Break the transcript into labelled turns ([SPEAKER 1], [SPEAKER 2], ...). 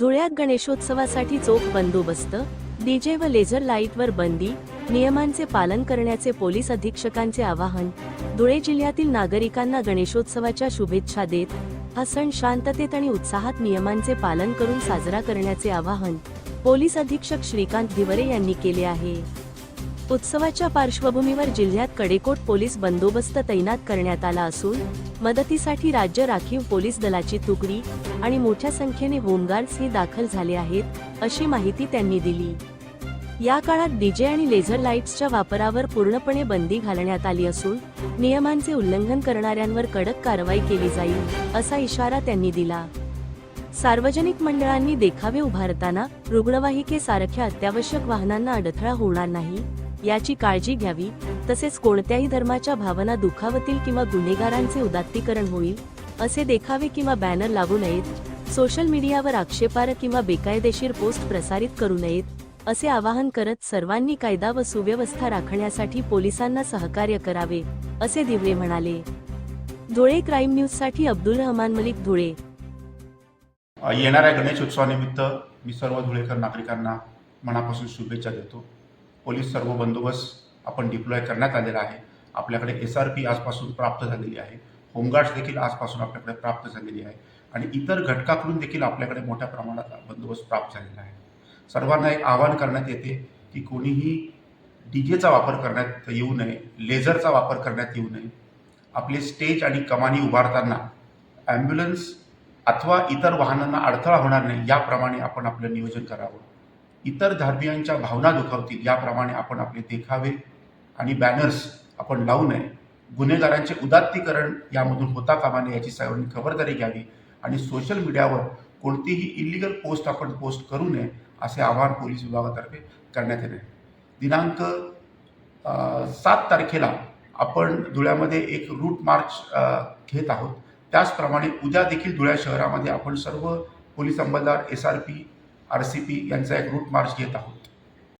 [SPEAKER 1] धुळ्यात गणेशोत्सवासाठी चोख बंदोबस्त डीजे व लेझर लाईटवर बंदी नियमांचे पालन करण्याचे पोलीस अधीक्षकांचे आवाहन धुळे जिल्ह्यातील नागरिकांना गणेशोत्सवाच्या शुभेच्छा देत हा सण शांततेत आणि उत्साहात नियमांचे पालन करून साजरा करण्याचे आवाहन पोलीस अधीक्षक श्रीकांत धिवरे यांनी केले आहे. उत्सवाच्या पार्श्वभूमीवर जिल्ह्यात कडेकोट पोलीस बंदोबस्त तैनात करण्यात आला असून मदतीसाठी राज्य राखीव पोलीस दलाची तुकडी आणि मोठ्या संख्येने होमगार्ड्स हे दाखल झाले आहेत अशी माहिती त्यांनी दिली. या काळात डीजे आणि लेझर लाईट्सच्या वापरावर पूर्णपणे बंदी घालण्यात आली असून नियमांचे उल्लंघन करणाऱ्यांवर कडक कारवाई केली जाईल असा इशारा त्यांनी दिला. सार्वजनिक मंडळांनी देखावे उभारताना रुग्णवाहिकेसारख्या अत्यावश्यक वाहनांना अडथळा होणार नाही याची काळजी घ्यावी. तसेच कोणत्याही धर्माच्या भावना दुखावतील किंवा गुन्हेगारांचे उदात्तीकरण होईल असे देखावे किंवा बॅनर लागू नयेत सोशल मीडियावर आक्षेपार्ह किंवा बेकायदेशीर पोस्ट प्रसारित करू नयेत असे आवाहन करत सर्वांनी कायदा व सुव्यवस्था राखण्यासाठी पोलिसांना सहकार्य करावे असे दिवरे म्हणाले. धुळे क्राईम न्यूजसाठी अब्दुल रहमान मलिक धुळे.
[SPEAKER 2] येणाऱ्या गणेश उत्सवानिमित्त मी सर्व धुळेकर नागरिकांना मनापासून शुभेच्छा देतो. पोलीस सर्व बंदोबस्त आपण डिप्लॉय करण्यात आलेला आहे. आपल्याकडे एस आर पी आजपासून प्राप्त झालेली आहे. होमगार्ड्स देखील आजपासून आपल्याकडे प्राप्त झालेली आहे. आणि इतर घटकाकडून देखील आपल्याकडे मोठ्या प्रमाणात बंदोबस्त प्राप्त झालेला आहे. सर्वांना एक आवाहन करण्यात येते की कोणीही डी जेचा वापर करण्यात येऊ नये लेझरचा वापर करण्यात येऊ नये. आपले स्टेज आणि कमानी उभारताना ॲम्ब्युलन्स अथवा इतर वाहनांना अडथळा होणार नाही याप्रमाणे आपण आपलं नियोजन करावं. इतर धार्मियांच्या भावना दुखावतील याप्रमाणे आपण आपले देखावे आणि बॅनर्स आपण लावू नये. गुन्हेगारांचे उदात्तीकरण यामधून होता कामा नये याची सर्वांनी खबरदारी घ्यावी आणि सोशल मीडियावर कोणतीही इलिगल पोस्ट आपण पोस्ट करू नये असे आवाहन पोलीस विभागातर्फे करण्यात येते. दिनांक सात तारखेला आपण धुळ्यामध्ये एक रूट मार्च घेत आहोत. त्याचप्रमाणे उद्या देखील धुळ्या शहरामध्ये आपण सर्व police अंमलदार S R P R C P यांचा एक रूट मार्च घेत आहोत.